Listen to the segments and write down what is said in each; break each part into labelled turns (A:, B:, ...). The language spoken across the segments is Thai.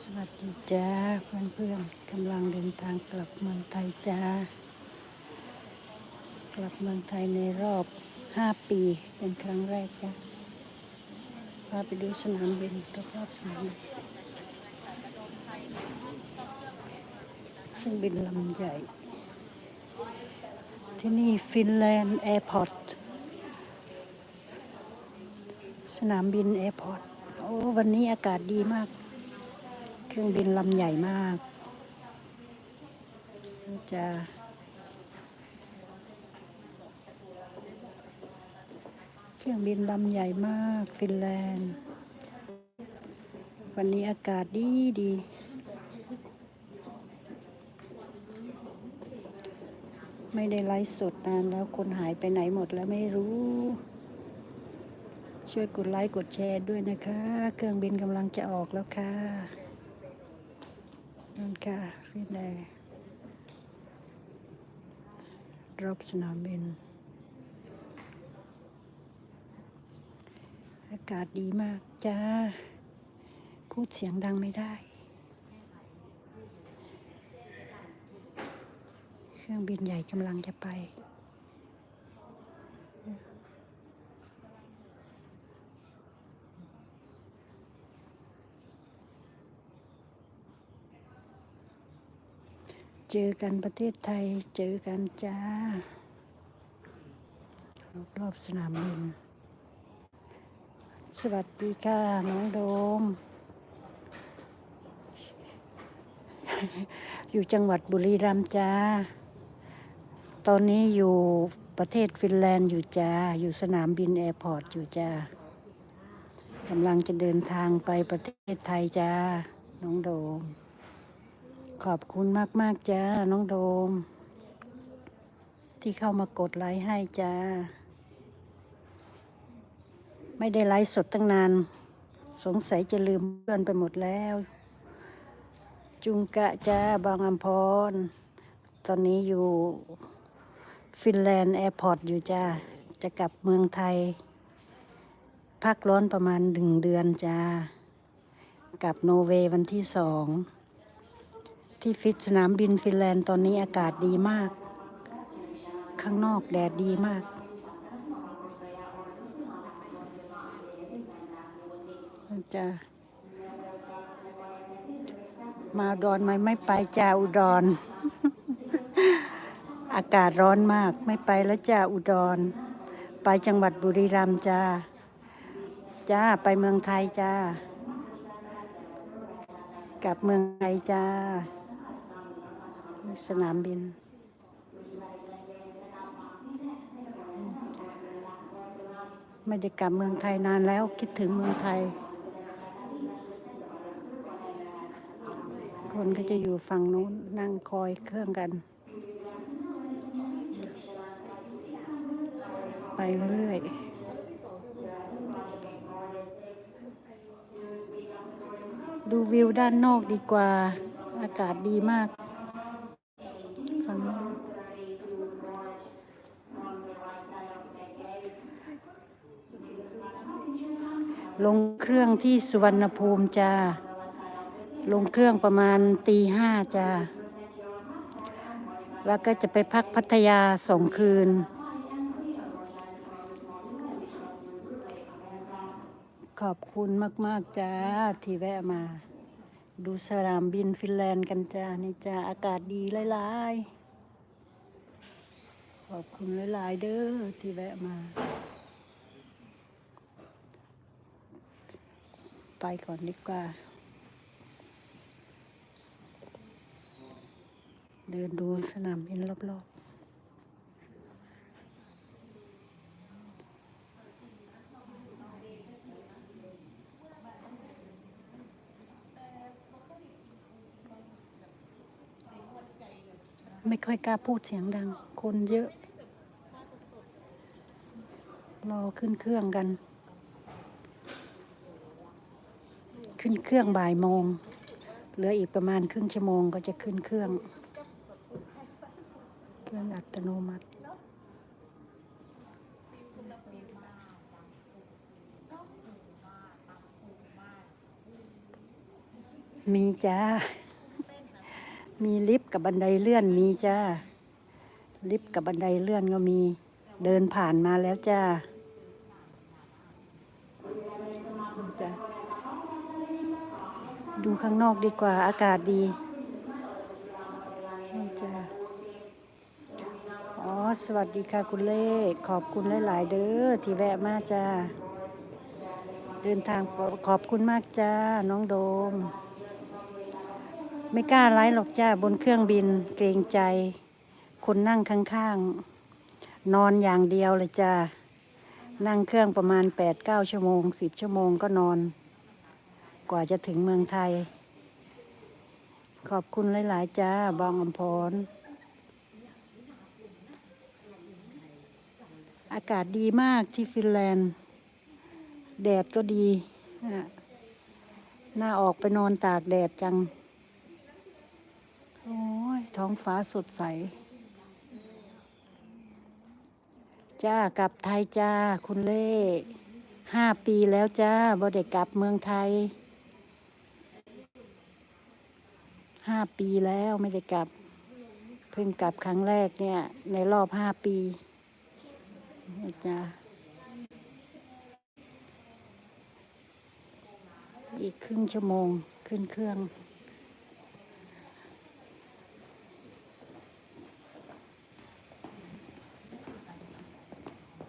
A: สวัสดีจ้าเพื่อนเพื่อนกำลังเดินทางกลับเมืองไทยจ้ากลับเมืองไทยในรอบห้าปีเป็นครั้งแรกจ้าพาไปดูสนามบินรอบๆสนามบินเครื่องบินลำใหญ่ ที่นี่ฟินแลนด์แอร์พอร์ตสนามบินแอร์พอร์ตโอ้วันนี้อากาศดีมาก ครื่องบินลำใหญ่มาก จะเครื่องบินลำใหญ่มาก ฟินแลนด์ วันนี้อากาศดีดี ไม่ได้ไลฟ์สดนานแล้วคนหายไปไหนหมดแล้วไม่รู้ ช่วยกดไลค์กดแชร์ด้วยนะคะ เครื่องบินกำลังจะออกแล้วค่ะ นั่นค่ะฟินแลนด์รอบสนามบิน อากาศดีมากจ้า พูดเสียงดังไม่ได้ เครื่องบินใหญ่กำลังจะไป เจอกันประเทศไทยเจอกันจ้ารอบๆสนามบิน สวัสดีค่ะ น้องโดม อยู่จังหวัดบุรีรัมย์จ้า ตอนนี้อยู่ประเทศฟินแลนด์อยู่จ้า อยู่สนามบินแอร์พอร์ตอยู่จ้ากำลังจะเดินทางไปประเทศไทยจ้า น้องโดม ขอบคุณมากมาก ๆ จ้า น้องโดม ที่เข้ามากดไลค์ให้จ้า ไม่ได้ไลฟ์สดตั้งนาน สงสัยจะลืมเพื่อนไปหมดแล้ว จุงกะจ้า บางอัมพร ตอนนี้อยู่ ฟินแลนด์แอร์พอร์ตอยู่จ้า จะกลับเมืองไทย พักร้อนประมาณหนึ่งเดือนจ้า กลับโนเวย์วันที่สอง ที่ฟิตสนามบินฟินแลนด์ตอนนี้อากาศดีมาก ข้างนอกแดดดีมาก จะ มาดอนไหมไม่ไปจ้าอุดร อากาศร้อนมากไม่ไปแล้วจ้าอุดร ไปจังหวัดบุรีรัมย์จ้าจ้าไปเมืองไทยจ้ากลับเมืองไทยจ้า สนามบิน ไม่ได้กลับเมืองไทยนานแล้วคิดถึงเมืองไทย คนก็จะอยู่ฝั่งนู้นนั่งคอยเครื่องกัน ไปเรื่อยๆดูวิวด้านนอกดีกว่า อากาศดีมากฝั่งนู้น ลงเครื่องที่สุวรรณภูมิจ้า ลงเครื่องประมาณตีห้าจ้า แล้วก็จะไปพักพัทยาสองคืน ขอบคุณมาก ๆ จ้า ที่แวะมา ดูสนามบินฟินแลนด์กันจ้า นี่จ้า อากาศดีหลายๆขอบคุณหลาย ๆ เด้อที่แวะมา ไปก่อนดีกว่า เดินดูสนามบินรอบๆไม่ค่อยกล้าพูดเสียงดัง คนเยอะ รอขึ้นเครื่องกัน ขึ้นเครื่องบ่ายโมง เหลืออีกประมาณครึ่งชั่วโมงก็จะขึ้นเครื่อง เครื่องอัตโนมัติ มีจ้า มีลิฟต์กับบันไดเลื่อนมีจ้า ลิฟต์กับบันไดเลื่อนก็มี เดินผ่านมาแล้วจ้าจ้ะ ดูข้างนอกดีกว่าอากาศดีจ้าอ๋อ สวัสดีค่ะคุณเล่ขอบคุณหลาย ๆ เด้อที่แวะมาจ้าเดินทางขอบคุณมากจ้า น้องโดม ไม่กล้าไลฟ์หรอกจ้า บนเครื่องบินเกรงใจ คนนั่งข้างๆ นอนอย่างเดียวเลยจ้า นั่งเครื่องประมาณ8-9ชั่วโมง 10 ชั่วโมงก็นอน กว่าจะถึงเมืองไทย ขอบคุณหลาย ๆ จ้าบางอมพร อากาศดีมากที่ฟินแลนด์ แดดก็ดีน่าออกไปนอนตากแดดจัง โอ้ย ท้องฟ้าสดใส จ้ากลับไทยจ้า คุณเล่ห้าปีแล้วจ้าบ่ได้กลับเมืองไทย ห้าปีแล้วไม่ได้กลับ เพิ่งกลับครั้งแรกเนี่ย ในรอบห้าปีนี่จ้าอีกครึ่งชั่วโมงขึ้นเครื่อง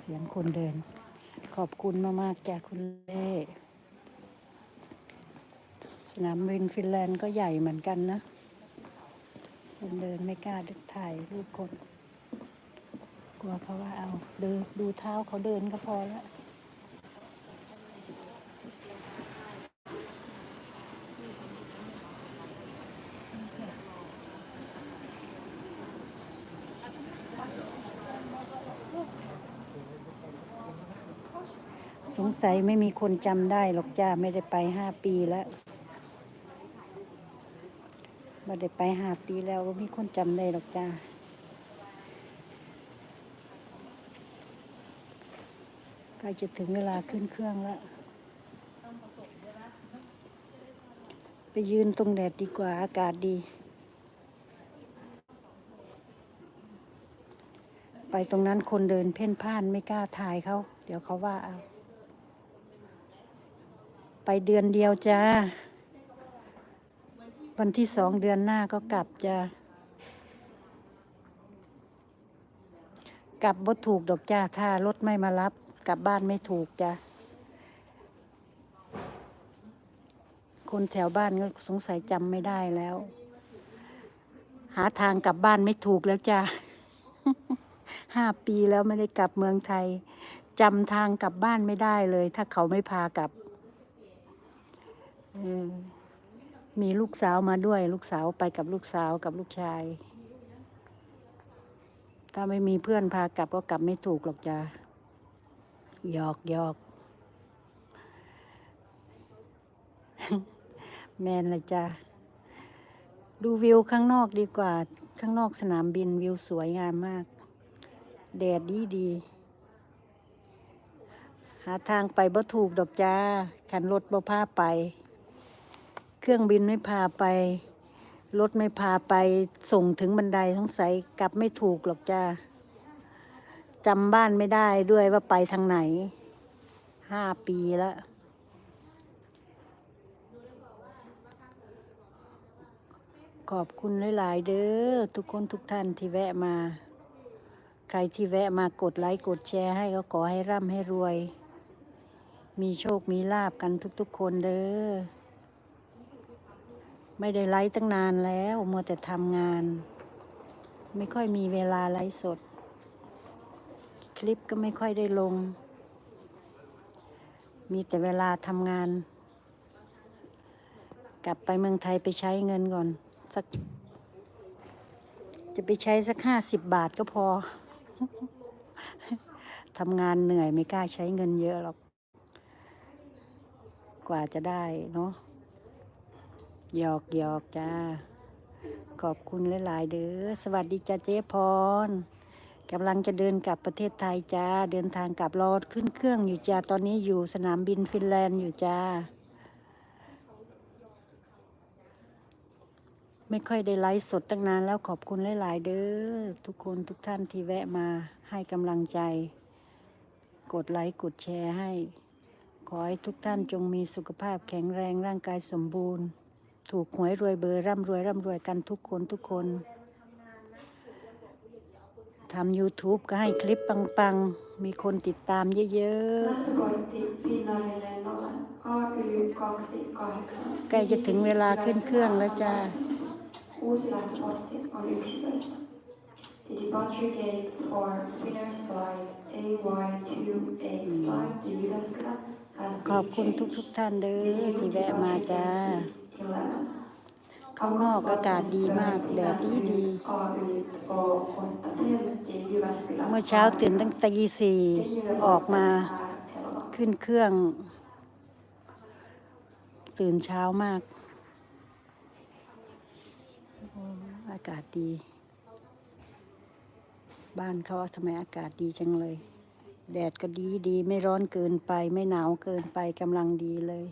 A: เสียงคนเดิน ขอบคุณมากๆจากคุณเล่ สนามบินฟินแลนด์ก็ใหญ่เหมือนกันนะเดินไม่กล้าถ่ายรูปคนกลัวเขาว่าเอาเดินดูเท้าเขาเดินก็พอแล้วสงสัยไม่มีคนจำได้หรอกจ้า ไม่ได้ไปห้าปีแล้ว ไม่ได้ไปหาปีแล้วมีคนจำได้หรอกจ้าใกล้จะถึงเวลาขึ้นเครื่องแล้ว ไปยืนตรงแดดดีกว่าอากาศดี ไปตรงนั้นคนเดินเพ่นพ่านไม่กล้าถ่ายเขา เดี๋ยวเขาว่าเอา ไปเดือนเดียวจ้า วันที่สองเดือนหน้าก็กลับจ้ากลับบ่ถูกดอกจ้า ถ้ารถไม่มารับ กลับบ้านไม่ถูกจ้าคนแถวบ้านก็สงสัยจำไม่ได้แล้ว หาทางกลับบ้านไม่ถูกแล้วจ้าห้าปีแล้วไม่ได้กลับเมืองไทยจำทางกลับบ้านไม่ได้เลย ถ้าเขาไม่พากลับเออ มีลูกสาวมาด้วย ลูกสาวไปกับลูกสาวกับลูกชาย ถ้าไม่มีเพื่อนพากลับก็กลับไม่ถูกหรอกจ้าหยอกหยอกแมนเลยจ้าดูวิวข้างนอกดีกว่า ข้างนอกสนามบินวิวสวยงามมาก แดดดีดี หาทางไปบ่ถูกดอกจ้าขันรถบ่พาไป รื่องบินไม่พาไป รถไม่พาไปส่งถึงบันไดสงสัยกลับไม่ถูกหรอกจ้าจำบ้านไม่ได้ด้วยว่าไปทางไหน ห้าปีแล้ว ขอบคุณหลาย ๆ เด้อทุกคนทุกท่านที่แวะมา ใครที่แวะมากดไลค์ กดแชร์ให้ก็ขอให้ร่ำให้รวย มีโชคมีลาบกันทุก ๆ คนเด้อ ไม่ได้ไลฟ์ตั้งนานแล้วมัวแต่ทำงาน ไม่ค่อยมีเวลาไลฟ์สด คลิปก็ไม่ค่อยได้ลง มีแต่เวลาทำงาน กลับไปเมืองไทยไปใช้เงินก่อนสักจะไปใช้สักห้าสิบบาทก็พอ ทำงานเหนื่อยไม่กล้าใช้เงินเยอะหรอก กว่าจะได้เนาะ หยอกหยอกจ้า ขอบคุณหลายๆเด้อสวัสดีจ้าเจ๊พรกำลังจะเดินกลับประเทศไทยจ้า เดินทางกลับรอขึ้นเครื่องอยู่จ้า ตอนนี้อยู่สนามบินฟินแลนด์อยู่จ้า ไม่ค่อยได้ไลฟ์สดตั้งนานแล้วขอบคุณหลาย ๆ เด้อทุกคนทุกท่านที่แวะมาให้กำลังใจ กดไลค์กดแชร์ให้ ขอให้ทุกท่านจงมีสุขภาพแข็งแรงร่างกายสมบูรณ์ ถูกหวยรวยเบอร์ร่ำรวยร่ำรวยกันทุกคนทุกคนทำ YouTube ก็ให้คลิปปังๆ มีคนติดตามเยอะๆใกล้จะถึงเวลาขึ้นเครื่องแล้วจ้าขอบคุณทุกๆท่านเด้อที่แวะมาจ้า ข้างนอกอากาศดีมากแดดดีดี เมื่อเช้าตื่นตั้งแต่ตีสี่ออกมาขึ้นเครื่อง ตื่นเช้ามาก อากาศดี บ้านเขาทำไมอากาศดีจังเลย แดดก็ดีดีไม่ร้อนเกินไปไม่หนาวเกินไปกำลังดีเลย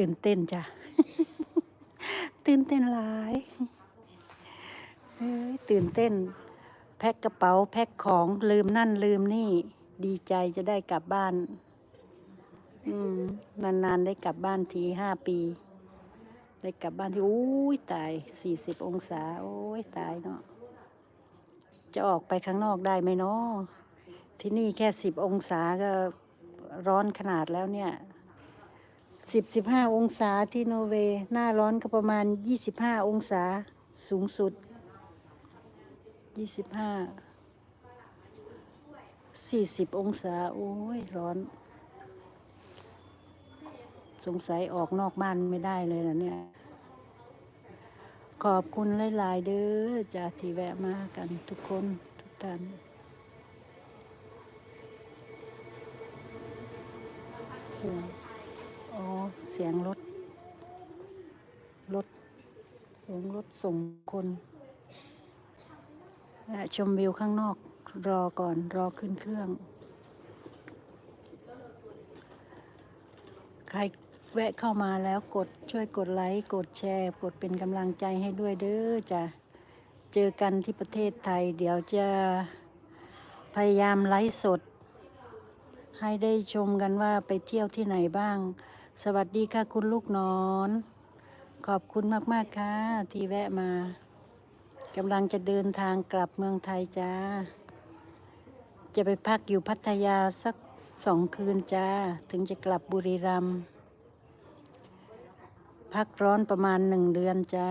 A: ตื่นเต้นจ้ะ ตื่นเต้นหลายเอ้ยตื่นเต้น แพ็คกระเป๋า แพ็คของลืมนั่นลืมนี่ ดีใจจะได้กลับบ้าน อืม นานๆได้กลับบ้านทีห้าปี ได้กลับบ้านที่อุ้ยตายสี่สิบองศา โอ้ยตายเนาะจะออกไปข้างนอกได้ไหมเนาะที่นี่แค่สิบองศาก็ร้อนขนาดแล้วเนี่ย สิบสิบห้าองศาที่โนเวย์หน้าร้อนก็ประมาณยี่สิบห้าองศาสูงสุดยี่สิบห้าสี่สิบองศา โอ้ย ร้อน สงสัยออกนอกบ้านไม่ได้เลยนะเนี่ย ขอบคุณหลาย ๆ เด้อจากที่แวะมากันทุกคนทุกท่านสีย อ๋อ เสียงรถ รถ เสียงรถส่งคนชมวิวข้างนอก รอก่อน รอขึ้นเครื่อง ใครแวะเข้ามาแล้วกดช่วยกดไลค์ กดแชร์ กดเป็นกำลังใจให้ด้วยเด้อจ้ะ เจอกันที่ประเทศไทย เดี๋ยวจะพยายามไลฟ์สด ให้ได้ชมกันว่าไปเที่ยวที่ไหนบ้าง สวัสดีค่ะคุณลูกนอน ขอบคุณมาก ๆ ค่ะ ที่แวะมากำลังจะเดินทางกลับเมืองไทยจ้า จะไปพักอยู่พัทยาสักสองคืนจ้า ถึงจะกลับบุรีรัมย์พักร้อนประมาณหนึ่งเดือนจ้า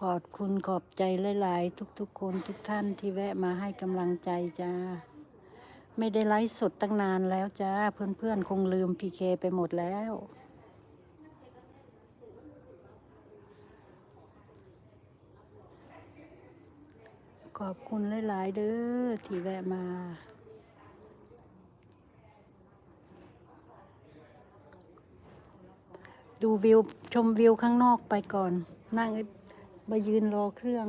A: ขอบคุณขอบใจหลาย ๆ ทุก ๆ คนทุกท่านที่แวะมาให้กำลังใจจ้า ไม่ได้ไลฟ์สดตั้งนานแล้วจ้า เพื่อนๆ คงลืมพีเคไปหมดแล้ว ขอบคุณหลาย ๆ เด้อที่แวะมา ดูวิว ชมวิวข้างนอกไปก่อน นั่งมายืนรอเครื่อง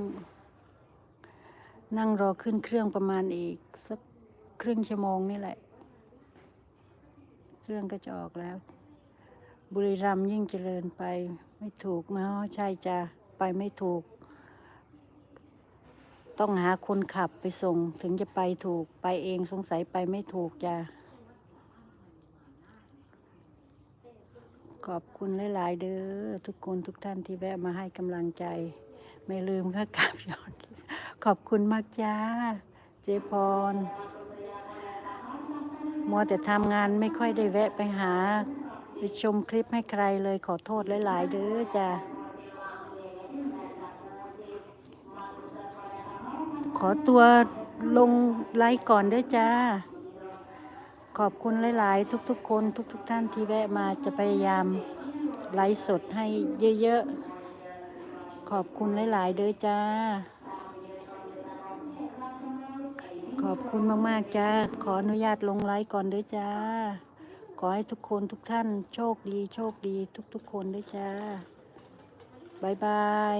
A: นั่งรอขึ้นเครื่องประมาณอีกสัก ครึ่งชั่วโมงนี่แหละ เครื่องก็จะออกแล้ว บุรีรัมยิ่งเจริญไปไม่ถูกมาใช่จ้ะไปไม่ถูก ต้องหาคนขับไปส่งถึงจะไปถูกไปเองสงสัยไปไม่ถูกจ้ะขอบคุณหลาย ๆ เด้อทุกคนทุกท่านที่แวะมาให้กำลังใจ ไม่ลืมค่ะกราบย้อนขอบคุณมากจ้า เจพร มัวแต่ทำงานไม่ค่อยได้แวะไปหา ไปชมคลิปให้ใครเลยขอโทษหลาย ๆ เด้อจ้าขอตัวลงไลฟ์ก่อนเด้อจ้า ขอบคุณหลาย ๆ ทุก ๆ คนทุกๆท่านที่แวะมาจะพยายามไลฟ์สดให้เยอะ ๆ ขอบคุณหลาย ๆ เด้อจ้า ข อบคุณมากๆจ้า ขออนุญาตลงไลฟ์ก่อนด้วยจ้า ขอให้ทุกคนทุกท่านโชคดี โชคดีทุกๆคนด้วยจ้าบายบาย